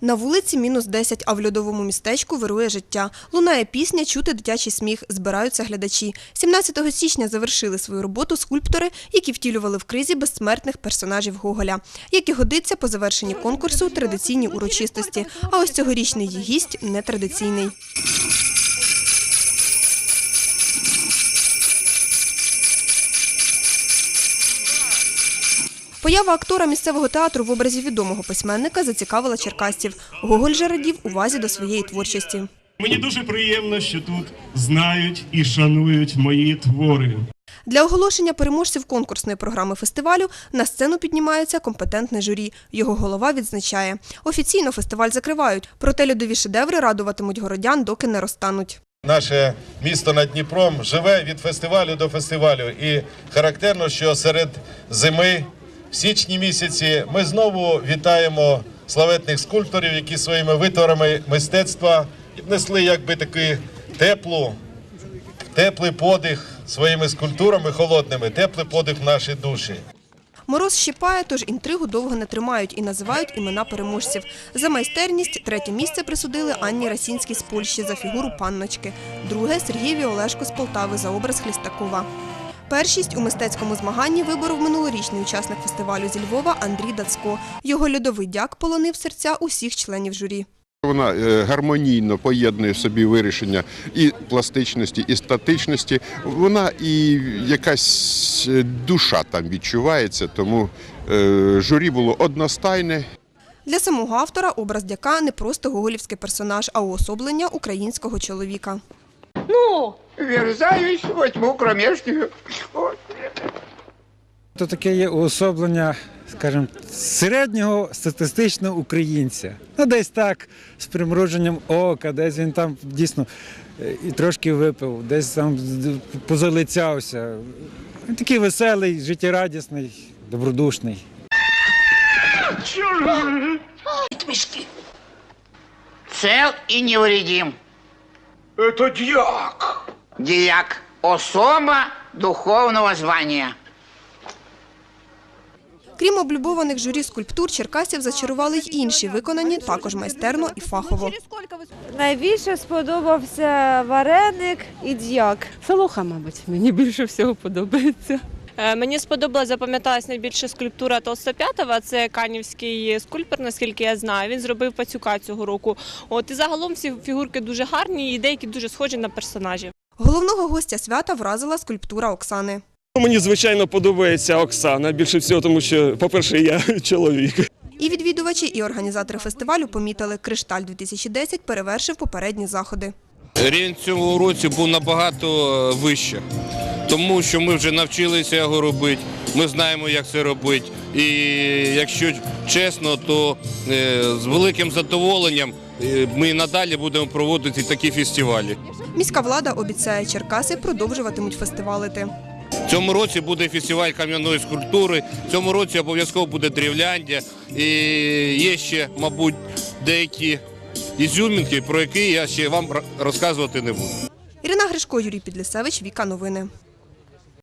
На вулиці мінус 10, а в льодовому містечку вирує життя. Лунає пісня, чути дитячий сміх, збираються глядачі. 17 січня завершили свою роботу скульптори, які втілювали в кризі безсмертних персонажів Гоголя. Як і годиться, по завершенні конкурсу традиційні урочистості. А ось цьогорічний її гість нетрадиційний. Поява актора місцевого театру в образі відомого письменника зацікавила черкасців. Гоголь же радів увазі до своєї творчості. Мені дуже приємно, що тут знають і шанують мої твори. Для оголошення переможців конкурсної програми фестивалю на сцену піднімається компетентне журі. Його голова відзначає. Офіційно фестиваль закривають, проте льодові шедеври радуватимуть городян, доки не розтануть. Наше місто над Дніпром живе від фестивалю до фестивалю. І характерно, що серед зими, в січні місяці, ми знову вітаємо славетних скульпторів, які своїми витворами мистецтва внесли якби таки теплу, теплий подих своїми скульптурами холодними, теплий подих в наші душі. Мороз щипає, тож інтригу довго не тримають і називають імена переможців. За майстерність третє місце присудили Анні Расінській з Польщі за фігуру панночки, друге Сергієві Олешко з Полтави за образ Хлістакова. Першість у мистецькому змаганні виборов минулорічний учасник фестивалю зі Львова Андрій Дацько. Його льодовий дяк полонив серця усіх членів журі. Вона е, гармонійно поєднує в собі вирішення і пластичності, і статичності. Вона і якась е, душа там відчувається, тому е, журі було одностайне. Для самого автора образ дяка не просто гоголівський персонаж, а уособлення українського чоловіка. Вверзаюсь во тьму кромешнюю. Ой. То таке є уособлення, скажімо, середнього статистичного українця. Ну, десь так, з примруженням ока, десь він там дійсно е, і трошки випив, десь там позалицявся. Він такий веселий, життєрадісний, добродушний. Цел и невредим. Это дьяк. Дьяк – особа духовного звання. Крім облюбованих журі скульптур, черкасів зачарували й інші, виконані також майстерно і фахово. Найбільше сподобався вареник і дьяк. Солоха, мабуть, мені більше всього подобається. Е, Мені сподобалась, запам'яталась найбільше скульптура Толстоп'ятова. Це канівський скульптор, наскільки я знаю. Він зробив пацюка цього року. От і загалом всі фігурки дуже гарні і деякі дуже схожі на персонажів. Головного гостя свята вразила скульптура Оксани. Мені звичайно подобається Оксана більше всього, тому що, по-перше, я чоловік. І відвідувачі, і організатори фестивалю помітили, Кришталь 2010 перевершив попередні заходи. Рівень цього році був набагато е, вище, тому що ми вже навчилися його робити, ми знаємо, як це робити. І якщо чесно, то е, з великим задоволенням е, ми і надалі будемо проводити такі фестивалі. Міська влада обіцяє, Черкаси продовжуватимуть фестивалити. В цьому році буде фестиваль кам'яної скульптури, в цьому році обов'язково буде древляндя. І є ще, мабуть, деякі ізюмінки, про які я ще вам розказувати не буду. Ірина Гришко, Юрій Підлісевич, Віка Новини.